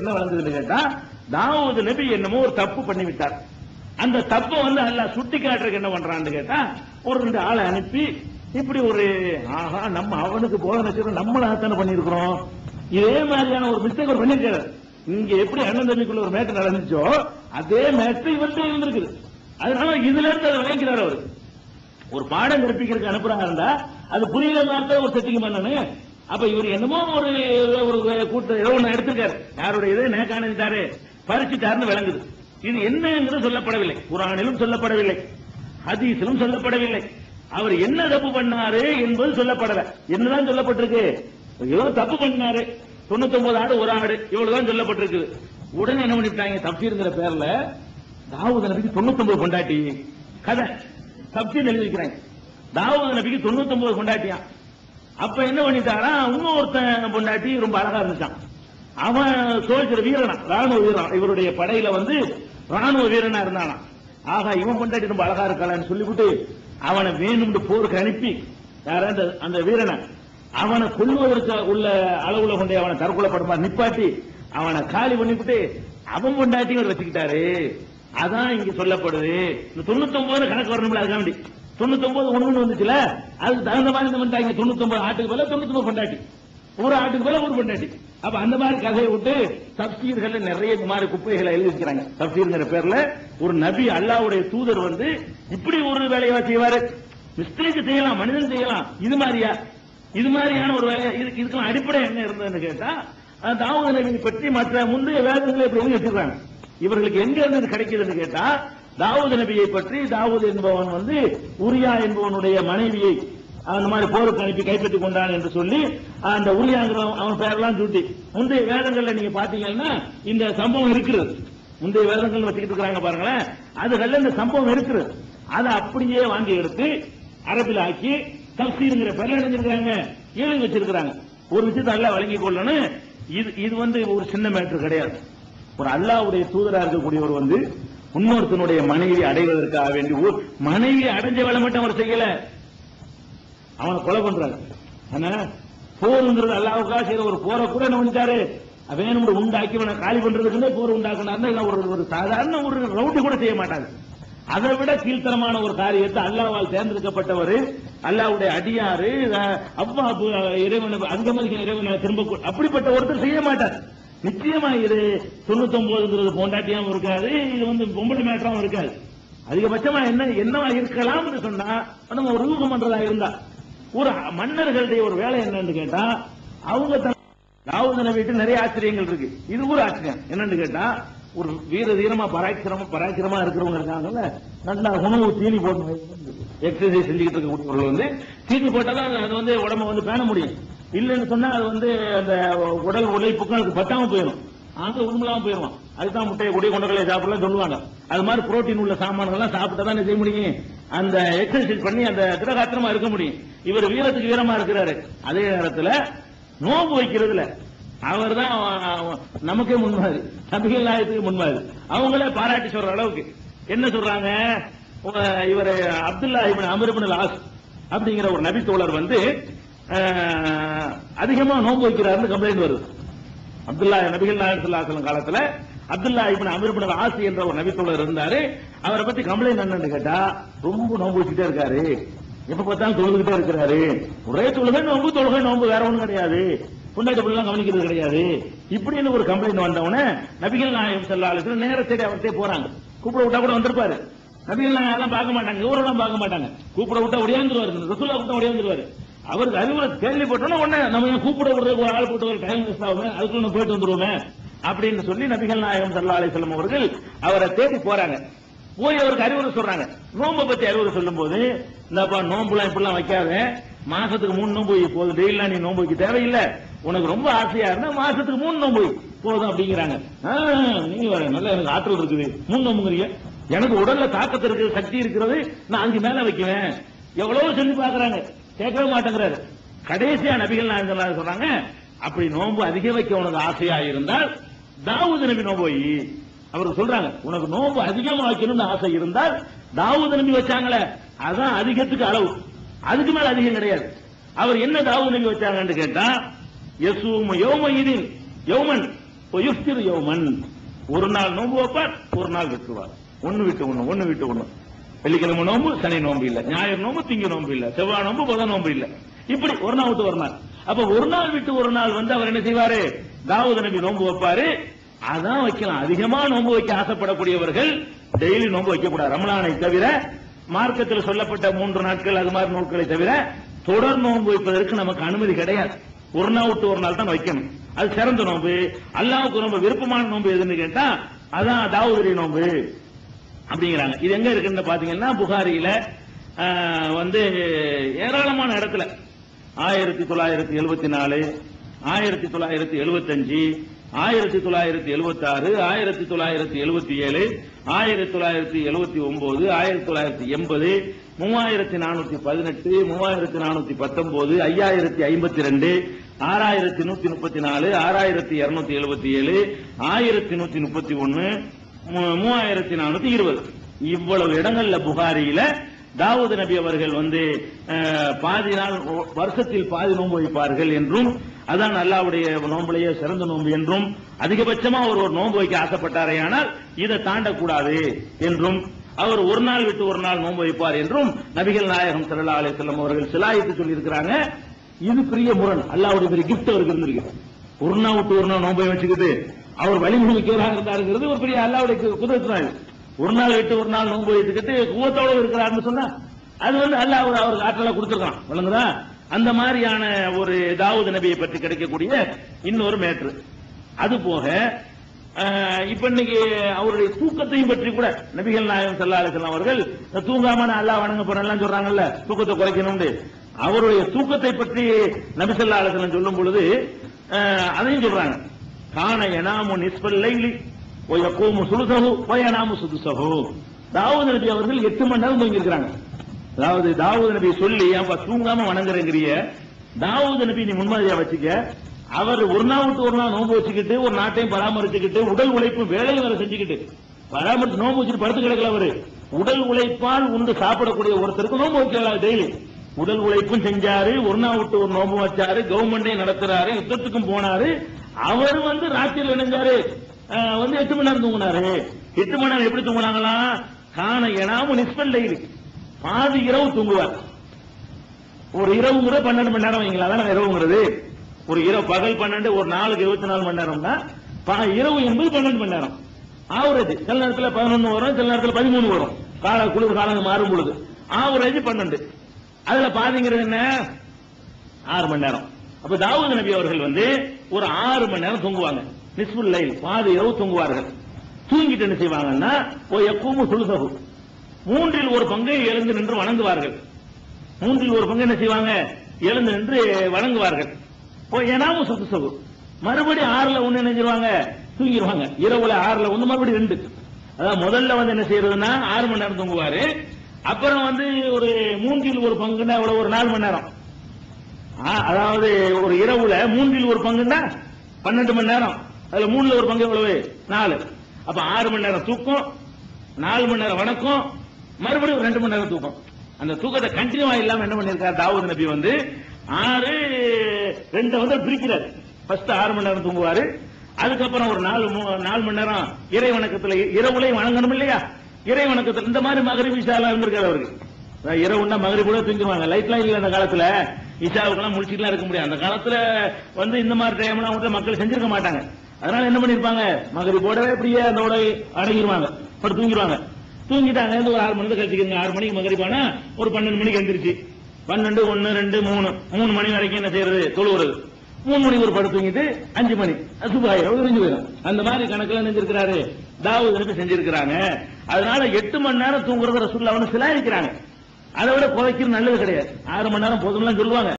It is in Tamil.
என்ன வளர்ந்ததுன்னு கேட்டா தாவூது நபி என்னமோ ஒரு தப்பு பண்ணி விட்டார் அந்த தப்பை வந்து அல்லாஹ் சுட்டி காட்டுறதுக்கு என்ன பண்றான்னு கேட்டா ஒரு ரெண்டு ஆளை அனுப்பி இப்படி ஒரு ஆஹா நம்ம அவனுக்கு போதனை செய்யறோம் நம்மள தானே பண்ணிருக்கிறோம் இதே மாதிரியான ஒரு மிஸ்டேக் ஒரு பண்ணிருக்காரு இங்க எப்படி அண்ணன் தம்பிக்குள்ள ஒரு மேட்டர் நடந்துச்சோ அதே மேட்டர் இவர்கிட்ட இருந்திருக்குது. அதனால இதுல இருந்து அதை விளங்கிறார் அவரு. ஒரு பாடம் கற்பிக்கிறதுக்கு அனுப்புறாங்க இருந்தா அது புரியல மாதிரி ஒரு செட்டிங் பண்ணணும். அப்ப இவர் என்னமோ ஒரு ஒரு கூட்டம் ஏதோ ஒண்ணு எடுத்திருக்காரு. யாருடைய இதை நேக்காணிட்டாரு பறிச்சுட்டாருன்னு விளங்குது. இது என்னங்கிறது சொல்லப்படவில்லை. குரானிலும் சொல்லப்படவில்லை. ஹதீஸிலும் சொல்லப்படவில்லை. அவர் என்ன தப்பு பண்ணாரு என்பது சொல்லப்படல. என்னதான் சொல்லப்பட்டிருக்கு? ஏதோ தப்பு பண்ணாரு. தொண்ணூத்தி ஒன்பது ஆடு ஒரு ஆடு இவ்வளவுதான் சொல்லப்பட்டிருக்குது. உடனே என்ன பண்ணிட்டாங்க தப்சீருங்கிற பேர்ல தாவூது நபிக்கு தொண்ணூத்தி ஒன்பது கொண்டாட்டி கதை. தப்சீர் எழுதி வைக்கிறாங்க. தாவூது நபிக்கு தொண்ணூத்தி ஒன்பது கொண்டாட்டியான் அப்ப என்ன பண்ணிட்டாரா இன்னொருத்தன் பொண்டாட்டி ரொம்ப அழகா இருந்துச்சான் அவன் சோல்ஜர் வீரனா ராணுவ வீரன். இவருடைய படையில வந்து ராணுவ வீரனா இருந்தானா ஆகா இவன் பொண்டாட்டி ரொம்ப அழகா இருக்காளான்னு சொல்லிவிட்டு அவனை வேணும்னு போருக்கு அனுப்பி யார அந்த அந்த வீரனை அவனை கொள்வதற்கு உள்ள அளவுல கொண்டே அவனை தற்கொலைப்படுமா நிப்பாட்டி அவனை காலி பண்ணிவிட்டு அவன் பொண்டாட்டியும் வச்சுக்கிட்டாரு. அதான் இங்க சொல்லப்படுது. இந்த தொண்ணூத்தி ஒன்பது கணக்கு வரணும்ல அதுக்காண்டி தொண்ணூத்தொன்பது தொண்ணூத்தி வந்துச்சுல? அதுக்கு தகுந்த மாதிரி என்ன பண்ணிட்டாங்க தொண்ணூத்தொன்பது ஆட்டுக்கு போல தொண்ணூத்தி ஒன்பது பொண்டாட்டி. ஒரு ஆட்டுக்கு போல ஒரு பொண்டாட்டி. அப்ப அந்த மாதிரி கதையை விட்டு தப்சீர்கள் நிறைய இந்த மாதிரி குப்பைகளை எழுதி வைக்கிறாங்க தப்சீர்ங்கிற பேர்ல ஒரு நபி அல்லாவுடைய தூதர் வந்து இப்படி ஒரு வேலையை செய்வாரு. மிஸ்டேக் செய்யலாம் மனிதன் செய்யலாம். இது மாதிரியா? இது மாதிரியான ஒரு வேலையா? இதுக்கு இதுக்கெல்லாம் அடிப்படை என்ன இருந்ததுன்னு கேட்டா அஹ் நபி பற்றி மற்ற முந்தைய வேதங்களை இப்படி எழுதி வச்சிருக்காங்க. இவர்களுக்கு எங்க இருந்து கிடைக்குதுன்னு கேட்டா தாவூது நபியை பற்றி தாவூது என்பவன் வந்து உரியா என்பவனுடைய மனைவியை அந்த மாதிரி போருக்கு அனுப்பி கைப்பற்றிக் கொண்டான் என்று சொல்லி அந்த உரியாங்கிற அவன் பெயரெல்லாம் சுட்டி. முந்தைய வேதங்கள்ல நீங்க பாத்தீங்கன்னா இந்த சம்பவம் இருக்கிறது. முந்தைய வேதங்கள் வச்சுக்கிட்டு இருக்காங்க பாருங்களேன். அதுகள்ல இந்த சம்பவம் இருக்கிறது. அதை அப்படியே வாங்கி எடுத்து அரபில் ஆக்கி தப்சீருங்கிற பேர்ல நினைஞ்சிருக்காங்க எழுதி வச்சிருக்கிறாங்க. ஒரு விஷயத்தை அல்ல வழங்கி கொள்ளணும். இது இது வந்து ஒரு சின்ன மேட்டர் கிடையாது. ஒரு அல்லாவுடைய தூதராக இருக்கக்கூடியவர் வந்து இன்னொருத்தனுடைய மனைவி அடைவதற்காக வேண்டி ஒரு மனைவி அடைஞ்ச வேலை மட்டும் அவர் செய்யல. அவனை கொலை பண்றாரு. ஆனா போருங்கிறது அல்லாவுக்காக செய்யற ஒரு போரை கூட என்ன பண்ணிட்டாரு? வேணும் உண்டாக்கி அவனை காலி பண்றதுக்குன்னே போர் உண்டாக்குனாருன்னா ஒரு ஒரு சாதாரண ஒரு ரவுண்டு கூட செய்ய மாட்டாங்க அதை விட கீழ்த்தரமான ஒரு காரியத்தை அல்லாவால் தேர்ந்தெடுக்கப்பட்டவர் அல்லாவுடைய அடியாரு அவ்வா இறைவன் அங்கமதிக்க இறைவனை திரும்ப அப்படிப்பட்ட ஒருத்தர் செய்ய மாட்டார். நிச்சயமா இது தொண்ணூத்தி ஒன்பதுங்கிறது பொண்டாட்டியாவும் இருக்காது இது வந்து பொம்பளை மேட்டராவும் இருக்காது. அதிகபட்சமா என்ன என்னவா இருக்கலாம் சொன்னா நம்ம ஒரு யூகம் பண்றதா இருந்தா. ஒரு மன்னர்களுடைய ஒரு வேலை என்னன்னு கேட்டா அவங்க தன் வீட்டு நிறைய ஆச்சரியங்கள் இருக்கு. இது ஒரு ஆச்சரியம். என்னன்னு கேட்டா ஒரு வீர தீரமா பராக்கிரமா பராக்கிரமா இருக்கிறவங்க இருக்காங்கல்ல நல்லா உணவு தீனி போட்டு எக்ஸசைஸ் செஞ்சுக்கிட்டு இருக்க வந்து தீனி போட்டாதான் அது வந்து உடம்ப வந்து பேண முடியும். இல்லைன்னு சொன்னா அது வந்து அந்த உடல் உழைப்புக்கும் அதுக்கு பத்தாம போயிடும். ஆக உண்மையிலாம போயிடுவான். அதுதான் முட்டையை கொடி கொண்டகளை சாப்பிடலாம் சொல்லுவாங்க. அது மாதிரி புரோட்டீன் உள்ள சாமான்கள்லாம் சாப்பிட்டா தான் செய்ய முடியும்? அந்த எக்ஸசைஸ் பண்ணி அந்த திரகாத்திரமா இருக்க முடியும். இவர் வீரத்துக்கு வீரமா இருக்கிறாரு. அதே நேரத்துல நோம்பு வைக்கிறதுல அவர் தான் நமக்கே முன்மாதிரி. நபிகள் நாயத்துக்கு முன்மாதிரி. அவங்களே பாராட்டி சொல்ற அளவுக்கு. என்ன சொல்றாங்க? இவர் அப்துல்லா இபின் அமர் லாஸ் அப்படிங்கிற ஒரு நபி தோழர் வந்து அதிகமா நோன்பு வைக்கிறாருன்னு கம்ப்ளைண்ட் வருது. அப்துல்லா நபிகள் நாயகம் காலத்துல அப்துல்லா இப்ப அமர் ஆசி என்ற ஒரு நபித்தோழர் இருந்தாரு. அவரை பத்தி கம்ப்ளைண்ட் என்னன்னு கேட்டா ரொம்ப நோன்பு வச்சுட்டே இருக்காரு. எப்ப பார்த்தாலும் தொழுதுகிட்டே இருக்கிறாரு. ஒரே தொழுகை நோன்பு தொழுகை நோன்பு வேற ஒண்ணும் கிடையாது. புண்ணாட்டு பிள்ளைலாம் கவனிக்கிறது கிடையாது. இப்படின்னு ஒரு கம்ப்ளைண்ட் வந்தவன நபிகள் நாயகம் ஸல்லல்லாஹு அலைஹி நேர தேடி அவர்கிட்ட போறாங்க. கூப்பிட விட்டா கூட வந்திருப்பாரு. நபிகள் நாயகம் பார்க்க மாட்டாங்க இவரெல்லாம் பார்க்க மாட்டாங்க. கூப்பிட விட்டா ஒடியாந்துருவாரு ரசூலா விட்டா ஒடியாந்துருவாரு. அவருக்கு அறிவுரை கேள்விப்பட்டோன்னா உடனே நம்ம ஏன் கூப்பிட விடுறது ஒரு ஆள் போட்டு ஒரு டைம் மிஸ் ஆகுமே அதுக்குள்ள நம்ம போயிட்டு வந்துருவோமே அப்படின்னு சொல்லி நபிகள் நாயகம் சல்லா அலிஸ்லாம் அவர்கள் அவரை தேடி போறாங்க. போய் அவருக்கு அறிவுரை சொல்றாங்க. நோன்பை பத்தி அறிவுரை சொல்லும் போது இந்தப்பா நோம்புலாம் இப்படிலாம் வைக்காத மாசத்துக்கு மூணு நோம்பு போதும். டெய்லாம் நீ நோன்பு வைக்க தேவையில்லை. உனக்கு ரொம்ப ஆசையா இருந்தா மாசத்துக்கு மூணு நோம்பு போதும் அப்படிங்கிறாங்க. ஆ, நீங்க வர நல்ல எனக்கு ஆற்றல் இருக்குது. மூணு நோம்புங்கிறீங்க. எனக்கு உடல்ல தாக்கத்து இருக்குது சக்தி இருக்கிறது நான் அஞ்சு மேல வைக்குவேன். எவ்வளவு சொல்லி பாக்குறாங்க கேட்கவே மாட்டேங்கிறாரு. கடைசியா நபிகள் நாயகம் சொல்றாங்க? அப்படி நோன்பு அதிக வைக்க உனக்கு ஆசையா இருந்தால் தாவூது நபி நோன்பு வை அவர் சொல்றாங்க உனக்கு நோன்பு அதிகமா வைக்கணும்னு ஆசை இருந்தால் தாவூது நபி வச்சாங்களே அதான் அதிகத்துக்கு அளவு. அதுக்கு மேல அதிகம் கிடையாது. அவர் என்ன தாவூது நபி வச்சாங்கன்னு கேட்டா யசூம யோம யோமன் யோமன். ஒரு நாள் நோன்பு வைப்பார் ஒரு நாள் விட்டுவார் ஒன்னு விட்டு ஒண்ணு ஒன்னு விட்டு ஒண்ணு. வெள்ளிக்கிழமை நோம்பு சனி நோம்பு இல்ல. ஞாயிறு நோம்பு திங்க நோம்பு இல்ல. செவ்வாய் நோம்பு புத நோம்பு இல்ல. இப்படி ஒரு நாள் விட்டு ஒரு நாள். அப்ப ஒரு நாள் விட்டு ஒரு நாள் வந்து அவர் என்ன செய்வாரு? தாவூத் நபி நோன்பு வைப்பாரு. அதான் வைக்கலாம். அதிகமா நோன்பு வைக்க ஆசைப்படக்கூடியவர்கள் டெய்லி நோன்பு வைக்க கூடாது ரமலானை தவிர மார்க்கத்தில் சொல்லப்பட்ட மூன்று நாட்கள் அது மாதிரி நோட்களை தவிர தொடர் நோன்பு வைப்பதற்கு நமக்கு அனுமதி கிடையாது. ஒரு நாள் விட்டு ஒரு நாள் தான் வைக்கணும். அது சிறந்த நோன்பு அல்லாவுக்கு ரொம்ப விருப்பமான நோன்பு எதுன்னு கேட்டா அதான் தாவூதரி நோன்பு அப்படிங்கிறாங்க. இது எங்க இருக்குன்னு பாத்தீங்கன்னா புகாரியில வந்து ஏராளமான இடத்துல. ஆயிரத்தி தொள்ளாயிரத்தி எழுபத்தி நாலு ஆயிரத்தி தொள்ளாயிரத்தி எழுபத்தஞ்சு ஆயிரத்தி தொள்ளாயிரத்தி எழுபத்தி ஆறு ஆயிரத்தி தொள்ளாயிரத்தி எழுபத்தி ஏழு ஆயிரத்தி தொள்ளாயிரத்தி எழுபத்தி ஒன்பது ஆயிரத்தி தொள்ளாயிரத்தி எண்பது மூவாயிரத்தி நானூத்தி பதினெட்டு மூவாயிரத்தி நானூத்தி பத்தொன்பது ஐயாயிரத்தி ஐம்பத்தி ரெண்டு ஆறாயிரத்தி நூத்தி முப்பத்தி நாலு ஆறாயிரத்தி இருநூத்தி எழுபத்தி ஏழு ஆயிரத்தி நூத்தி முப்பத்தி ஒன்னு மூவாயிரத்தி நானூத்தி இருபது. இவ்வளவு இடங்கள்ல புகாரியில தாவூது நபி அவர்கள் வந்து அஹ், பாதி நாள் வருஷத்தில் பாதி நோன்பு வைப்பார்கள் என்றும் அதான் அல்லாவுடைய நோன்புலையே சிறந்த நோன்பு என்றும் அதிகபட்சமா அவர் ஒரு நோன்பு வைக்க ஆசைப்பட்டாரே ஆனால் இதை தாண்டக்கூடாது என்றும் அவர் ஒரு நாள் விட்டு ஒரு நாள் நோன்பு வைப்பார் என்றும் நபிகள் நாயகம் ஸல்லல்லாஹு அலைஹி அவர்கள் சிலாயித்து சொல்லியிருக்கிறாங்க. இது பெரிய முரண். அல்லாவுடைய பெரிய கிஃப்ட் அவருக்கு இருந்திருக்கு. ஒரு நாள் விட்டு ஒரு நாள் நோன்பை வச்சுக்கிட்டு அவர் வழிமுறை இருந்தாருங்கிறது ஒரு பெரிய அல்லாவுடைய குதிரத்தினாள் ஒரு நாள் விட்டு ஒரு நாள் நோன்பு வைத்துக்கிட்டு கூவத்தோட இருக்கிறாருன்னு சொன்னா அது வந்து அல்லாஹ் அவர் அவருக்கு ஆற்றலா கொடுத்துருக்கான். விளங்குதா? அந்த மாதிரியான ஒரு தாவூத் நபியை பற்றி கிடைக்கக்கூடிய இன்னொரு மேட்ரு. அது போக இப்ப இன்னைக்கு அவருடைய தூக்கத்தையும் பற்றி கூட நபிகள் நாயகம் ஸல்லல்லாஹு அவர்கள் தூங்காம நான் அல்லாஹ் வணங்க போறேன்லாம் சொல்றாங்கல்ல தூக்கத்தை குறைக்கணும்னு. அவருடைய தூக்கத்தை பற்றி நபி ஸல்லல்லாஹு சொல்லும் பொழுது அதையும் சொல்றாங்க. கான எனாமு நிஸ்பல் லைலி ஒயக்கூமு சுலுசஹு ஒயனாமு சுதுசஹு. தாவூத் நபி அவர்கள் எட்டு மணி நேரம் தூங்கியிருக்கிறாங்க. அதாவது தாவூத் நபி சொல்லி அப்ப தூங்காம வணங்குறங்கிறிய. தாவூத் நபி நீ முன்மாதிரியா வச்சுக்க. அவர் ஒரு நாள் விட்டு ஒரு நாள் நோன்பு வச்சுக்கிட்டு ஒரு நாட்டையும் பராமரிச்சுக்கிட்டு உடல் உழைப்பு வேலையை வேற செஞ்சுக்கிட்டு பராமரித்து நோன்பு வச்சுட்டு படுத்து கிடக்கல அவரு. உடல் உழைப்பால் உண்டு சாப்பிடக்கூடிய ஒருத்தருக்கு நோன்பு வைக்கலாம் டெய்லி. உடல் உழைப்பும் செஞ்சாரு ஒரு நாள் விட்டு ஒரு நோம்பு வச்சாரு கவர்மெண்டே நடத்துறாரு யுத்தத்துக்கும் போனாரு. அவர் வந்து ராத்திரியில் இணைஞ்சாரு வந்து எட்டு மணி நேரம் தூங்கினாரு. எட்டு மணி நேரம் எப்படி தூங்குனாங்களாம் காண எனாம நிஸ்பல் டெய்லி. பாதி இரவு தூங்குவார். ஒரு இரவுங்கிற பன்னெண்டு மணி நேரம் வைங்களா அதான் இரவுங்கிறது. ஒரு இரவு பகல் பன்னெண்டு ஒரு நாளுக்கு இருபத்தி நாலு மணி நேரம்னா ப- இரவு என்பது பன்னெண்டு மணி நேரம். ஆவரேஜ் சில நேரத்தில் பதினொன்று வரும் சில நேரத்தில் பதிமூணு வரும். கால குளிர் காலம் மாறும் பொழுது. ஆவரேஜ் பன்னெண்டு. அதுல பாதிங்கிறது என்ன? ஆறு மணி நேரம். அப்ப தாவூத் நபி அவர்கள் வந்து ஒரு ஆறு மணி நேரம் தூங்குவாங்க. நிஸ்புல் லைல் பாதி இரவு தூங்குவார்கள். தூங்கிட்டு என்ன செய்வாங்கன்னா ஓ எப்பவும் சுழுசகு மூன்றில் ஒரு பங்கை எழுந்து நின்று வணங்குவார்கள். மூன்றில் ஒரு பங்கு என்ன செய்வாங்க? எழுந்து நின்று வணங்குவார்கள். ஓ சொத்து சொகு மறுபடியும் ஆறுல ஒண்ணு என்ன செய்வாங்க தூங்கிடுவாங்க இரவுல ஆறுல ஒண்ணு மறுபடியும் ரெண்டு. அதாவது முதல்ல வந்து என்ன செய்யறதுன்னா ஆறு மணி நேரம் தூங்குவாரு. அப்புறம் வந்து ஒரு மூன்றில் ஒரு பங்குன்னா ஒரு நாலு மணி நேரம். அதாவது ஒரு இரவுல மூன்றில் ஒரு பங்குன்னா பன்னெண்டு மணி நேரம். அதுல மூணுல ஒரு பங்கு எவ்வளவு? நாலு. அப்ப ஆறு மணி நேரம் தூக்கம் நாலு மணி நேரம் வணக்கம் மறுபடியும் ஒரு ரெண்டு மணி நேரம் தூக்கம். அந்த தூக்கத்தை கண்டினியூவா இல்லாம என்ன பண்ணிருக்காரு தாவூத் நபி வந்து? ஆறு ரெண்டு வந்து பிரிக்கிறார். ஃபர்ஸ்ட் ஆறு மணி நேரம் தூங்குவாரு. அதுக்கப்புறம் ஒரு நாலு நாலு மணி நேரம் இறை வணக்கத்துல இரவுலையும் வணங்கணும் இல்லையா? இறை வணக்கத்துல இந்த மாதிரி மகரிப் விஷயம் இருந்திருக்காரு அவருக்கு இரவுன்னா மகரி கூட தூங்கிடுவாங்க. லைட்லாம் இல்ல அந்த காலத்துல. இஷாவுக்கெல்லாம் முடிச்சுட்டுலாம் இருக்க முடியாது. அந்த காலத்துல வந்து இந்த மாதிரி டைம்லாம் வந்து மக்கள் செஞ்சிருக்க மாட்டாங்க. அதனால என்ன பண்ணிருப்பாங்க? மகரி போடவே அப்படியே அந்த உடை அடங்கிடுவாங்க படு தூங்கிடுவாங்க தூங்கிட்டாங்க இருந்து ஒரு ஆறு மணி கழிச்சுக்கோங்க. ஆறு மணிக்கு மகரி போனா ஒரு பன்னெண்டு மணிக்கு எழுந்திருச்சு பன்னெண்டு ஒன்னு ரெண்டு மூணு. மூணு மணி வரைக்கும் என்ன செய்யறது? தொழுவுறது. மூணு மணிக்கு ஒரு படம் தூங்கிட்டு அஞ்சு மணி. சுபாயிரம் விரிஞ்சு போயிடும். அந்த மாதிரி கணக்குல செஞ்சிருக்கிறாரு? தாவூத் நபி செஞ்சிருக்கிறாங்க. அதனால எட்டு மணி நேரம் தூங்குறத ரசூல்லா சிலாயிருக்கிறாங்க அதை விட குறைக்கிறது நல்லது கிடையாது. ஆறு மணி நேரம் போதும்லாம் சொல்லுவாங்க.